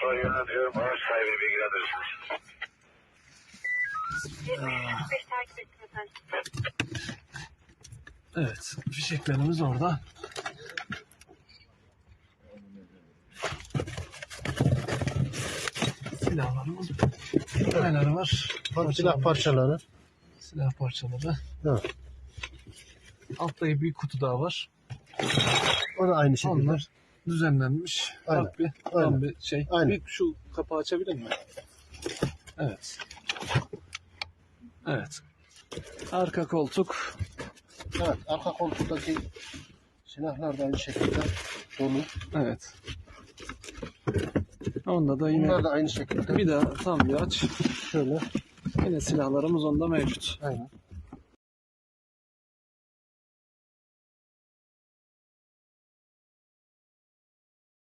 Sonra yönlendiriyorum. Araç sahibini bilgilendirirsiniz. Evet, fişeklerimiz orada. Silahlarımız neler var? Silah parçaları. Silah parçaları. Evet. Altta bir kutu daha var. O da aynı şekilde. Onlar düzenlenmiş. Aynen. Bak bir, Aynen. tam bir şey. Aynen. Bir şu kapağı açabilir miyim? Evet. Evet. Arka koltuk. Evet, arka koltuktaki silahlar da aynı şekilde dolu. Evet. Onda da yine Bunlar da aynı şekilde. bir daha tam bir aç. Şöyle. Yine silahlarımız onda mevcut. Aynen.